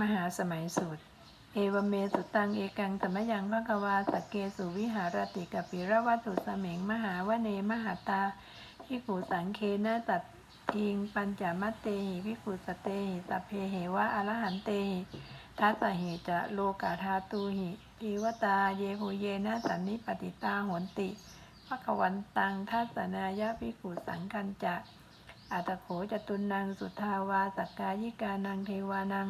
มหาสมัยสูตร เอวเมสุตังเอกังสมยังภะคะวาสกเกสุวิหารติกปิระวัตุสเมงมหาวเนมหาตาพิกุสังเคนะตัดทิงปัญจมัตเตหิพิกุสเตหิสัพเพเหวะอรหันเตหิทัสสะเหจะโลกาธาตูหิปีวตาเยภูเยนะสันนิปติตาหนติภควันตังทัสนายะพิกุสังคันจะอัตโขจตุนังสุทาวาสักกายิกานังเทวานัง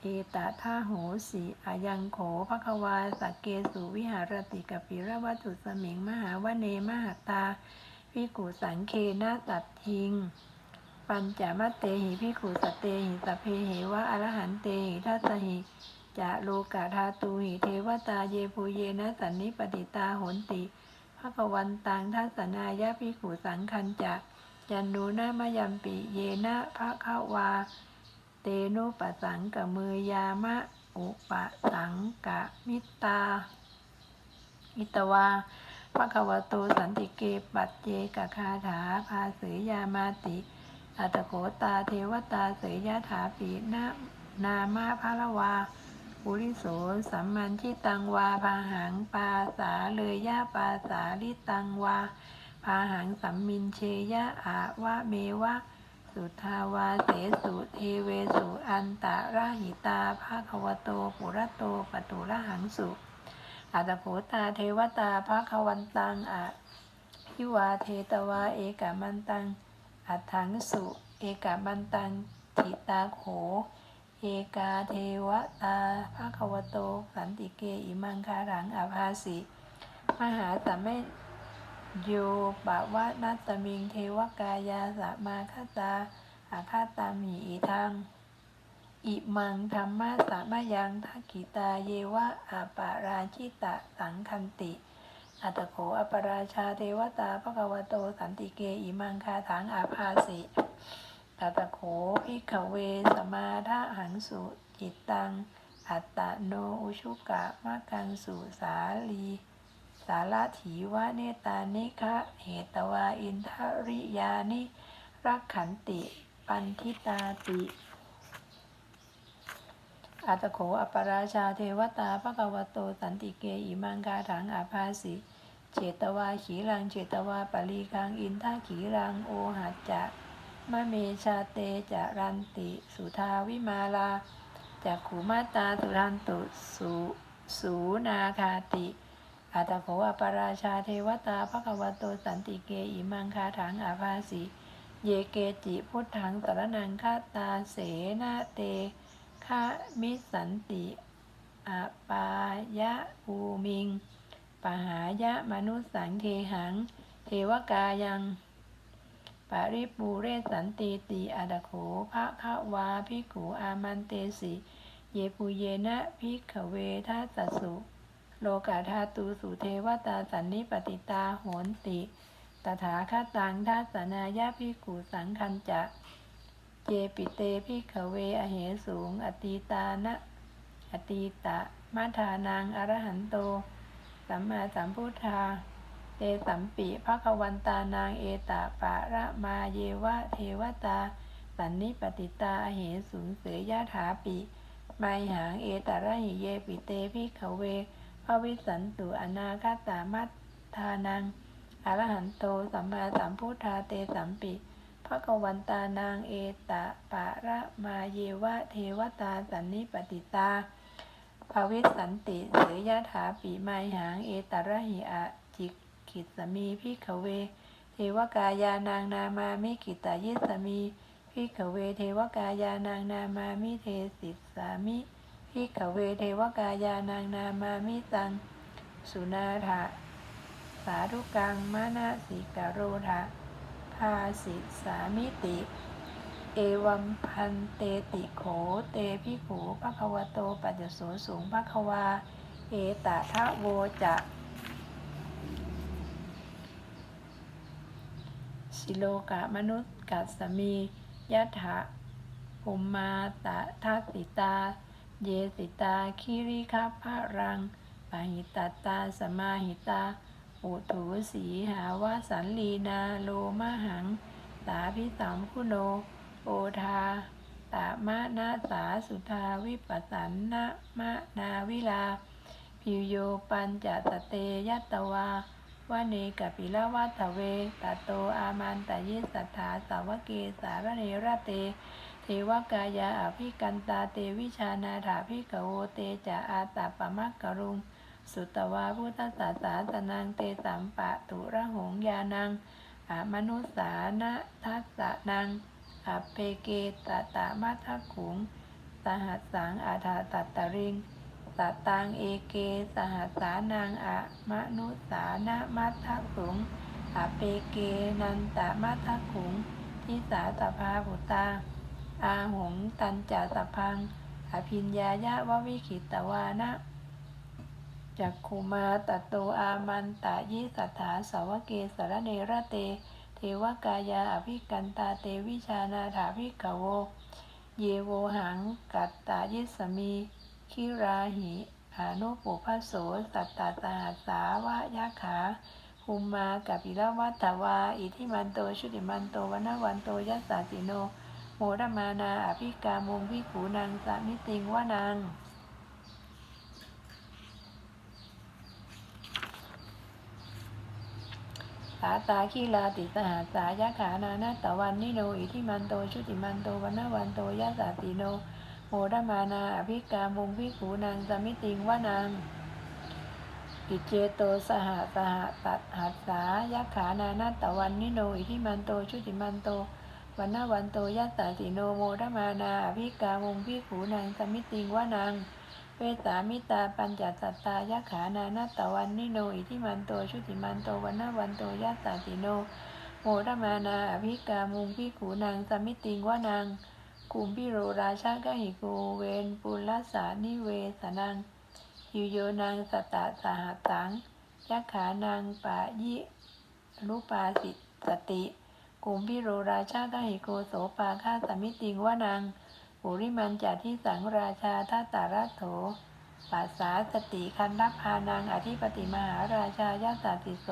เอตท่าโหสีอายังโขภควาสักเกสุวิหารติกปิระวัตุสมิง มหาวเนมหาตาพิกุสังเคนะตัดทิง ปัญจมัตเตหิพิกุสเตหิสพเพเหวะอรหันเตหิทัสหิจะโลกาธาตูหิเทวตาเยภูเยนะสันนิปติตาหนติภควันตังทัสสนายะพิกุสังคันจะยันนูนามยัมปิเยนะภะควา เตนุปสังกะมือยามะอุปสังกะมิตามิตวาภะคะวโตสันติเกปัจเจกคาถาภาเสยามาติ อัตโกตาเทวตาเสยยถาปีนะนามาภาลวาปุริโสสัมมันชิตังวาพาหังปาสาเลยยะปาสาลิตังวาพาหังสัมมินเชยะอาวะเมวะ สุทาวาเสสุเทเวสุ อันตะราหิตาภาควโต ปุระโตปตุระหังสุอัตโภตาเทวตาภาควันตังอะพิวาเทตวาเอกามันตัง อัฏฐังสุ เอกามันตังทิตาโข เอกาเทวตาภาควโต สันติเกอิมังคารังอภาสิ มหาสัมเม โยปะวะนัสมิงเทวกายาสมาคตาอาคาตามีอีทังอิมังธรรมะสามยังทักขิตาเยวะอาปาราชิตะสังคันติ อัตโขอปราชาเทวตาภควโตสันติเกอิมังคาถังอาภาสิอัตโขภิกขเวสมาทะหังสุจิตตัง อัตตโนอุชุกะมะกังสุสาลี สาลถีวะเนตานิคะเหตวาอินทริยานิรักขันติ ปันทิตาติอัตโขอปราชาเทวตาภควโตสันติเกอิมังคาถังอาภาสิเจตวาขีรังเจตวาปลีกังอินทาขีรังโอหัจจะมะเมชาเตจะรันติ สุทาวิมาลาจักขุมาตาสุรันตุสุสูนาคาติ อัตโขอปราชาเทวตาภควโตสันติเกอิมังคาถังอาภาสิเยเกจิพุทธังสรนังคาตาเสนาเตคามิสันติอาปายะภูมิง ปหายะมนุสสังเทหัง เทวกายังปริปูเรสันติติอาดโขภะคะวาภิขุอามันเตสิ เยปุเยนะภิกขเวทัสสุ โลกาธาตูสุเทวตาสันนิปติตาโหนติตถาคตังทัสนายาภิกุสังคันจะ เจปิเตภิขเวอเหสูง อตีตานะ อตีตะมัทานังอรหันโต สัมมาสัมพุทธา เตสัมปิภควันตานางเอตะปะระมาเยวะเทวตา สันนิปติตาอเหสูงเสยยะถาปิไมหางเอตระหิเยปิเตภิขเว ภวิสันตุอนาคตามัตทานังอรหันโตสัมมาสัมพุทธาเตสัมปิภควันตานางเอตะปะระมาเยวะเทวตาสันนิปติตาภวิสันติเสยยะถาปีไมหางเอตระหิอะจิกขิตสมีพิขเว เทวกายานางนามามิกิตายิสมีพิขเว เทวกายานางนามามิเทสิสามิ พิขเวเทวกายานางนามามิตัง สุนาถะสาธุกังมานาสิกโรธะภาสิสามิติ เอวัมพันเตติโขเตพิขูภควโตปัจจโสสูงภควา เอตทะโวจะสิโลกะมนุษย์กัสสมียัตถะภูมมาตะทัสสิตา เยสิตาคิริคาภารังปะหิตตาสมาหิตา อุถูสีหาวาสันลีนาโลมหังสาพิสัมพุโน โอทาตามะนาสาสุทาวิปัสสันนะมะนาวิลา พิโยปัญจสเตยัตตวาวะเนกปิละวัตเวตโตอามันตยิสัทธาสาวเกสารเนรเต เทวกายาอภิกันตาเตวิชานาถาภิกโวเตจะอาตาปมักกรุง สุตวาพุทธศาสาตนังเตสัมปะตุระหงยานังอามนุสานะทัสสะนังอเพเกตตะมัทขุงสหัสสังอาถาตัตตริงสตังเอเกสหัสสานังอะมนุสานะมัทธขุงอเปเกนันตะมัทธขุงทิสาสภาบุตา อาหงตันจาสพัง อภิญญายะววิขิตวานะจักขุมาตโตอามันตะยิสัทธาสาวเกสรเนระเต เทวกายาอภิกันตาเตวิชานาถาภิกโว เยโวหังกัตตายิสมีคิราหิอานุปุพโสสัตตาสหัสาวะยะขาหุมมากับปิละวัตวา อิทิมันโตชุติมันโตวนวันโตยัสสาสิโน โมรมานาอภิกามุงพิขูนางสามิติงวานังสาตาคีลาติสหัสายะขานานาตะวันนิโนอิทิมันโตชุติมันโตวันวันโตยัสาติโนโมรมานาอภิกามุงพิขูนางสามิติงวานังอิเจโตสหสหตัดหัสสายะขานานาตะวันนิโนอิทิมันโตชุติมันโต วันนาวันโตยัสสาติโนโมรมานาอภิกามงพิขูนางสมิติงวานังเวสามิตาปัญจสัตตายะขานานาตวันนิโนอิทิมันโตชุติมันโตวันนาวันโตยัสสาติโนโมรมานาอภิกามุงพิขูนางสมิติงวานังกุมพิโรราชากหิโกเวนปุลสานิเวสนังหิโยนางสตตะสหัสสังยักขานางปะยิรุปาสิสติ กุมพิโรราชากหิโกโสปาคาสมิติงวานังปุริมันจัที่สังราชาทัตตารัตโถปัสสาสติคันทัพพานังอธิปติมหาราชายาสาติโส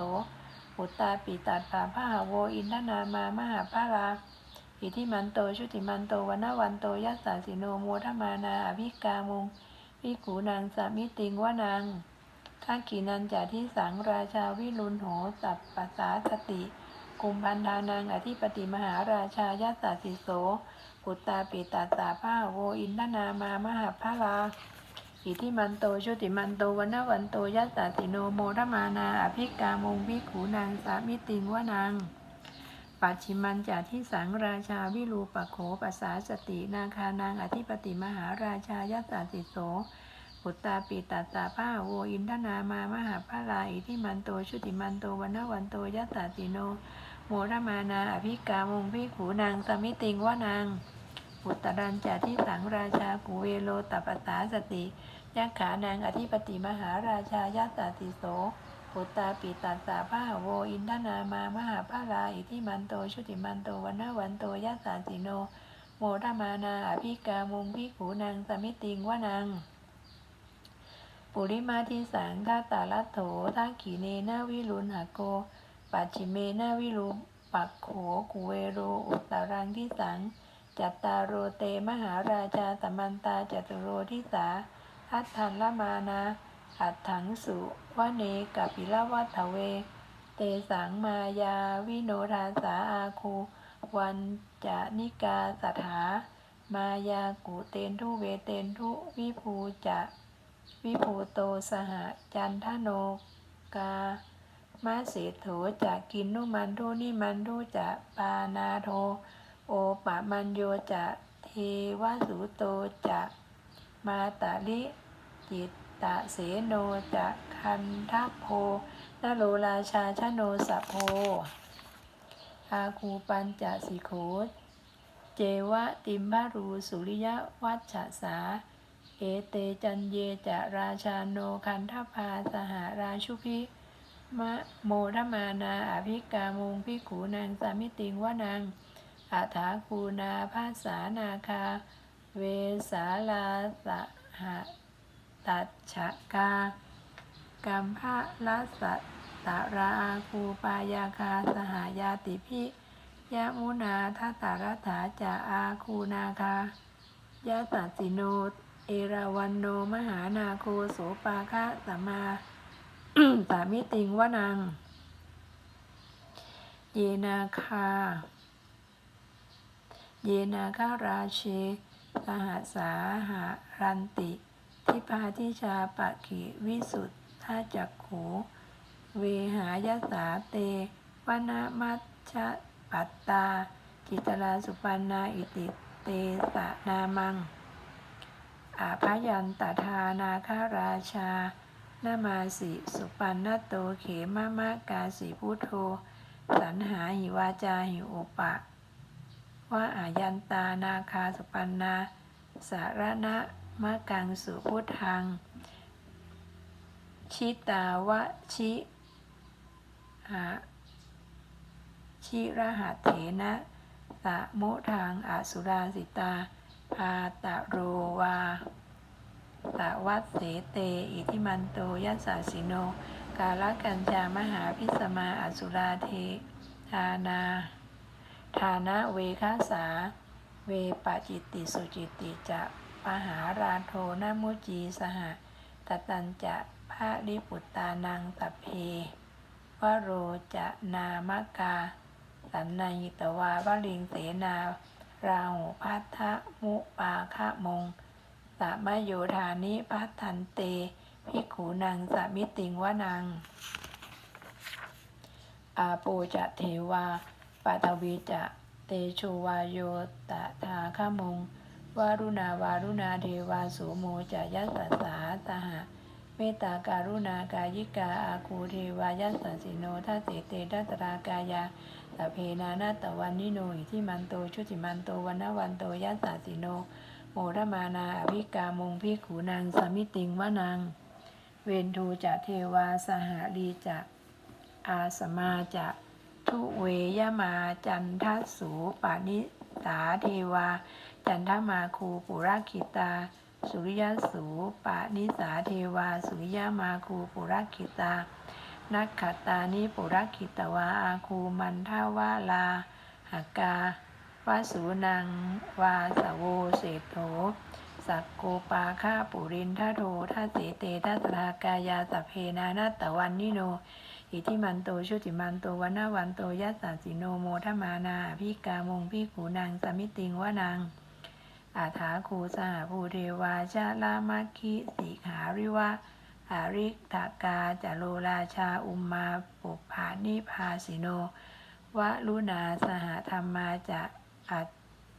ปุตตาปิตัดผาพหาโวอินทนามามหาภาราอิทิมันโตชุติมันโตวันวันโตยัสสาสิโนโมทมานาอภิกามุงพิขูนางสามิติงวานังข้าขีนันจาที่สังราชาวิรุณโหสัพปัสสาสติ กุมพันธานังอธิปติมหาราชายัสสาสิโสปุตตาปิตาสาภาโวอินทนามามหาภาราอิทิมันโตชุติมันโตวันนวันโตยัสสาติโนโมรมานาอภิกามงพิขูนางสามิติงวานังปัจฉิมันจาที่สังราชาวิรูปโขปัสสาสตินาคานางอธิปติมหาราชายัสสาสิโส ปุตตาปิตาสาภาโวอินทนามามหาภาราอิทิมันโตชุติมันโตวันนวันโตยัสสาติโนโมรมานาอภิกามงพิขูนางสมิติงวานางปุตรัญจาที่สังราชากุเวโลตัปปสาสติยักขานางอธิปติมหาราชายัสสาติโสปุตตาปิตัสสาภาโวอินทนามามหาภาราอิทิมันโตชุติมันโตวันนวันโตยัสสาติโน โมรมานาอภิกามุงพิขูนางสมิติงวานาง ปุริมาทิสังทัตตาลัโถทักขีเนนาวิรุณหโก ปัจฉิเมนาวิรุปักโขกุเวโรอุตตรังทิสัง จัตตาโรเตมหาราชาตมันตาจตุโรทิสาทัตทันละมานาอัตถังสุวเนกัปิละวัฏเว เตสังมายาวิโนทาสาอาคูวันจะนิกาสถามายากุเตนทุเวเตนทุวิภูจะ วิภูโตสหจันทโนกามาเสโถจะกินนุมันทุนิมันทุจะปานาโท โอปะมันโยจะเทวสุโตจะมาตาลิจิตตะเสโนจะคันทัพโพนโรราชาชโนสะโพอาคูปัญจสิโขเจวะติมพารูสุริยวัชสา เอเตจันเยจะราชาโนคันทพาสหราชุพิมะโมทมานาอภิกามุงพิขูนางสามิติงวานางอาถาคูนาภาษานาคา เวสาลาสหตัชชกากัมภะลัสสะตาราอาคูปายาคาสหายาติพิยะมุนาทัตตารัฐาจาอาคูนาคายะสัสสิโน เอราวันโนมหานาโคโสปาคะสัมมาสามิติงวนัง เยนาคา เยนาคาราเชสหสาหารันติ ทิพาทิชาปะขิวิสุทธาจักขูเวหายสาเตวนามัชชปัตตา จิตราสุปันนาอิติเตสะนามัง อาพยันตทานาคาราชานามาสิสุปันนโตเขมามะกาสิพุทโธสันหาหิวาจาหิอุปะ ว่าอายันตานาคาสุปันนา สารณะมะกังสุพุทธัง ชิตาวะชิหาชิระหะเถนะตะมุทังอสุราสิตา พาตะโรวาตะวัดเสเต อิทิมันโตยัสสาสิโน กาลกัญจามหาพิสมาอสุราเททานาฐานะเวคาสา เวปจิตติสุจิตติจะปหาราโทนมุจีสหตตัญจะพระริปุตตานังตัพเพวโรจะนามกา สันนายิตวาวลิงเสนา ราหุพัทธมุปาคะมงสะมโยธานิพัทธันเตพิกขูนังสมิติงวนัง อาโปจะเทวาปัทวีจะเตโชวาโยตถาคมงวารุณาวารุณาเทวาสุโมจะยัสสสาสหะ เมตตาการุณากายิกาอาคูเทวายัสสสิโนทัสเสเตทัตรากายาตเพนานาตวันนิโนอิทิมันโตชุติมันโตวันวันโตยัสสสิโนโมรมานาอภิกามงพิขูนางสมิติงวนังเวนทูจะเทวาสหลีจะอาสมาจะทุเวยมาจันทัสสูปานิสาเทวา จันทมาคูปุราคิตา สุริยสูปานิสาเทวา สุริยมาคูปุราคิตา นักขตานิปุราคิตวาอาคูมันทาวาลาหากาวาสูนังวาสโวเศรษโถสักโกปาฆาปุรินทโททัสเสเตทัสรากายาสัพเพนานาตวันนิโน อิทิมันโตชุติมันโตวันนาวันโตยัสสาสิโนโมทมานาพิกามงพิขูนางสมิติงวานัง อาถาคูสหภูเทวาชาลามาคิสิขาริวะอาริกตากาจโลราชาอุมมาปุปผานิพาสิโนวะลุนาสหธรรมาจะอัจ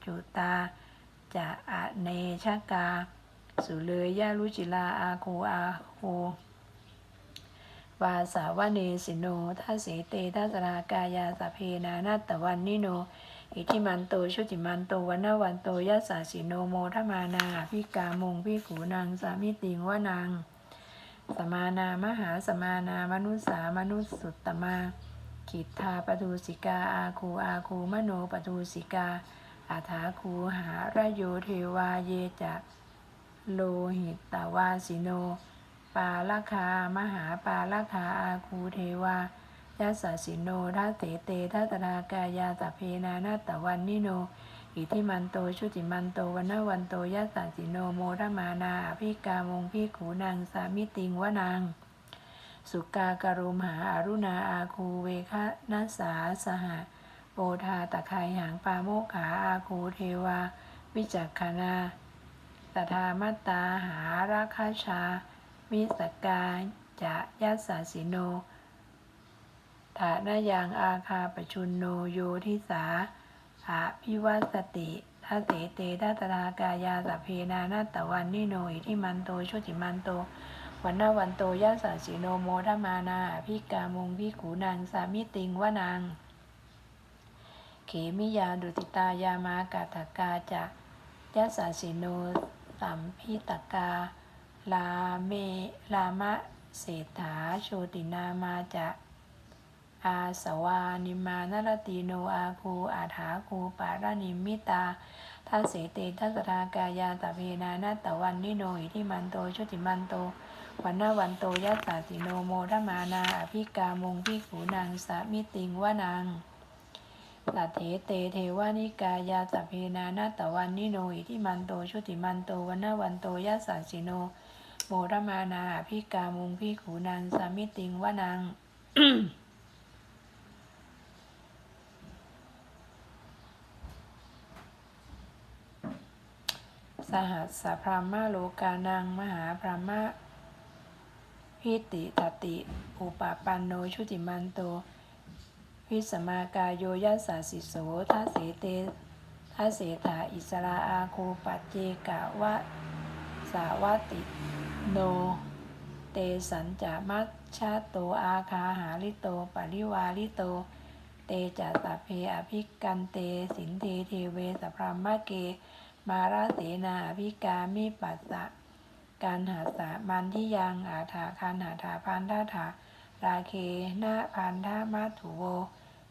จุตาจะอเนชกา สุเลยยะรุจิลาอาโคอาโควาสาวเนสิโนทัสเสเตทัสรากายาสเพนานาตวันนิโน อิทิมันโตชุติมันโตวันนาวันโตยัสสาสิโนโมทมานาพิกามงพิขูนางสามิติงวนังสมานามหาสมานามนุสามนุสสุตตมาขิทธาปทูสิกาอาคูอาคูมโนปทูสิกาอาถาคูหาระโยเทวาเยจะโลหิตตวาสิโน ปาลคามหาปาลคาอาคูเทวา ยัสสสิโนทัสเสเตทัตรากายาสัพเพนานาตวันนิโน อิทิมันโตชุติมันโตวันนวันโตยัสสสิโนโมรมานาอภิกามงพิขูนางสามิติงวนังสุกาการุมหาอารุณาอาคูเวคะนัสสาสหะโปธาตะไคายหางปาโมกขาอาคูเทวา วิจักขณาตถามัตตาหาราคาชามิสกาจะยัสสสิโน ฐานายังอาคาปชุนโนโยทิสาอาพิวัสติทัสเสเตทัตรากายาสัพเพนานาตวันนิโนอิทิมันโตชุติมันโตวันนาวันโตยัสสสิโนโมทมานาอภิกามงพิขูนางสามิติงวานางเขมิยาดุติตายามากาตกาจะยัสสสิโนสัมพิตกาลาเมลามะเศรษฐาโชตินามาจะ อาสวานิมานรติโนอาคูอาถาคูปารานิมิตาทัสเสเตทัสรากายาตเพนานาตวันนิโนอิทิมันโตชุติมันโตวันนาวันโตยัสสาสิโนโมทมานาอภิกามงพิขูนางสามิติงวานางเสัทเถเตเทวานิกายาสัพเพนานาตวันนิโนอิทิมันโตชุติมันโตวันนาวันโตยัสสัสสิโนโมรมานาพิกามุงพิขูนันสามิติงวะนัง สหัสสะพรหมโลกานังมหาพรหมพิติตติ อุปปันโนชุติมันโต วิสมากายโยยัสสาสิโสทัสเสเตทัสเสถาอิสราอาโคปัจเจกะวะสาวติโน เตสัญจามัชชาโตอาคาหาริโตปริวาริโต เตจัสสะเพอภิกันเตสินเทเทเวสพรหมเก มาราเสนาอภิกามิปัสสะการหาสามันที่ยังอาถาคันหาถาพันธาถาราเคนะพันธามัถุโว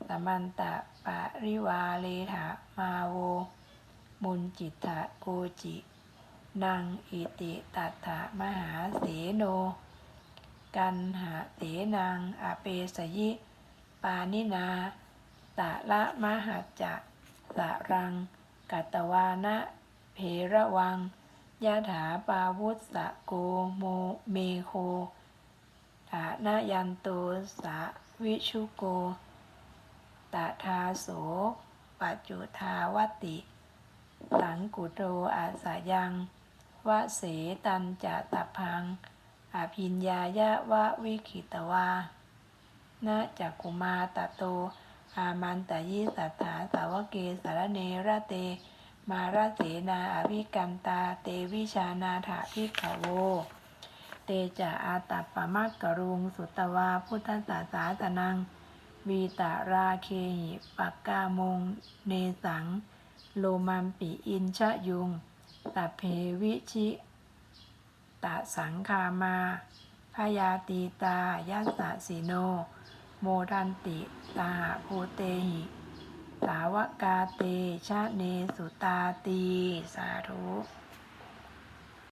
สมันตะปะริวาเลถามาโว มุนจิตะโกจินางอิติตัตถะมหาเสโน กันหาเสนางอาเปสยิ ปานินาตะละมหัจจะสะรังกัตวานะ เพระวังยะถาปาวุสะโกโมเมโคตานายันโตสาวิชุโกตาทาโสปัจจุทาวติสังกุโตอาสายังวะเสตันจะตะพังอภิญญายะวะวิขิตวานะจักกุมาตะโต อามันตยิสัทธาสาวเกสารเนระเต มาราเสนาอภิกันตา เตวิชานาถาพิขโว เตจะอาตัปปมักกรุง สุตวาพุทธศาสาสนัง วีตาราเคหิปักกามง เนสัง โลมัมปิอินชะยุงตัเพวิชิตะสังคามาพยาตีตายัสสะสิโน โมทันติ ตาหะภูเตหิ สาวกาเตชะเนสุตาตี สาธุ